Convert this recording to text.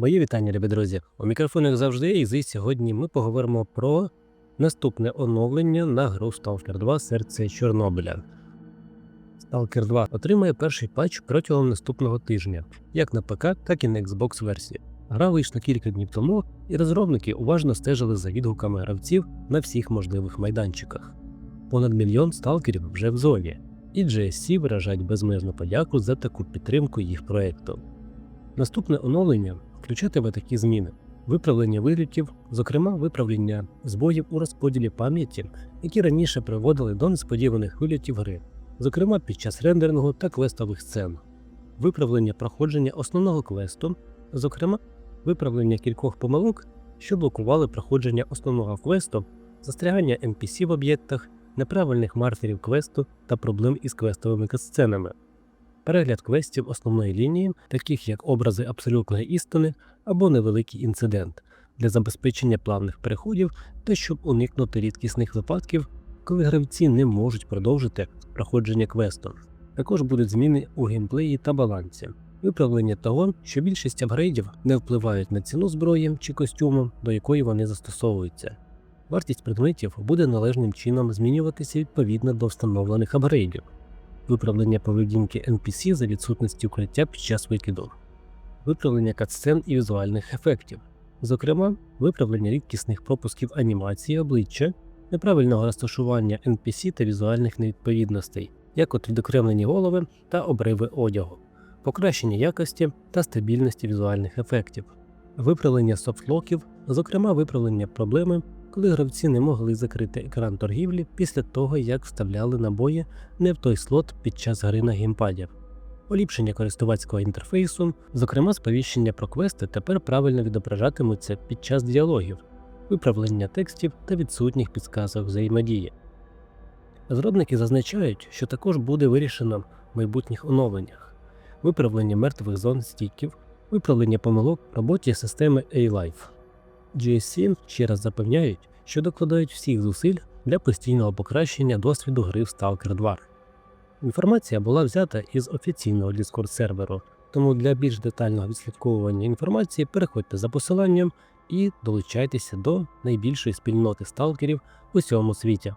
Мої вітання, любі друзі. У мікрофоні як завжди, і зі сьогодні ми поговоримо про наступне оновлення на гру Stalker 2 Серце Чорнобиля. Stalker 2 отримає перший патч протягом наступного тижня, як на ПК, так і на Xbox версії. Гра вийшла кілька днів тому, і розробники уважно стежили за відгуками гравців на всіх можливих майданчиках. Понад мільйон сталкерів вже в зоні, і GSC виражають безмежну подяку за таку підтримку їх проекту. Наступне оновлення включатиме такі зміни: виправлення вилітів, зокрема виправлення збоїв у розподілі пам'яті, які раніше приводили до несподіваних вилітів гри, зокрема під час рендерингу та квестових сцен, виправлення проходження основного квесту, зокрема виправлення кількох помилок, що блокували проходження основного квесту, застрягання NPC в об'єктах, неправильних маркерів квесту та проблем із квестовими катсценами перегляд квестів основної лінії, таких як образи абсолютної істини або невеликий інцидент, для забезпечення плавних переходів та щоб уникнути рідкісних випадків, коли гравці не можуть продовжити проходження квесту. Також будуть зміни у геймплеї та балансі, виправлення того, що більшість апгрейдів не впливають на ціну зброї чи костюму, до якої вони застосовуються. Вартість предметів буде належним чином змінюватися відповідно до встановлених апгрейдів виправлення поведінки NPC за відсутності укриття під час викиду, виправлення катсцен і візуальних ефектів, зокрема, виправлення рідкісних пропусків анімації обличчя, неправильного розташування NPC та візуальних невідповідностей, як от відокремлені голови та обриви одягу, покращення якості та стабільності візуальних ефектів, виправлення софтлоків, зокрема виправлення проблеми коли гравці не могли закрити екран торгівлі після того, як вставляли набої не в той слот під час гри на геймпаді. Поліпшення користувацького інтерфейсу, зокрема сповіщення про квести, тепер правильно відображатимуться під час діалогів, виправлення текстів та відсутніх підсказок взаємодії. Розробники зазначають, що також буде вирішено в майбутніх оновленнях, виправлення мертвих зон стіків, виправлення помилок в роботі системи A-Life. GSC ще раз запевняють, що докладають всіх зусиль для постійного покращення досвіду гри в Stalker 2. Інформація була взята із офіційного Discord серверу, тому для більш детального відслідковування інформації переходьте за посиланням і долучайтеся до найбільшої спільноти сталкерів у всьому світі.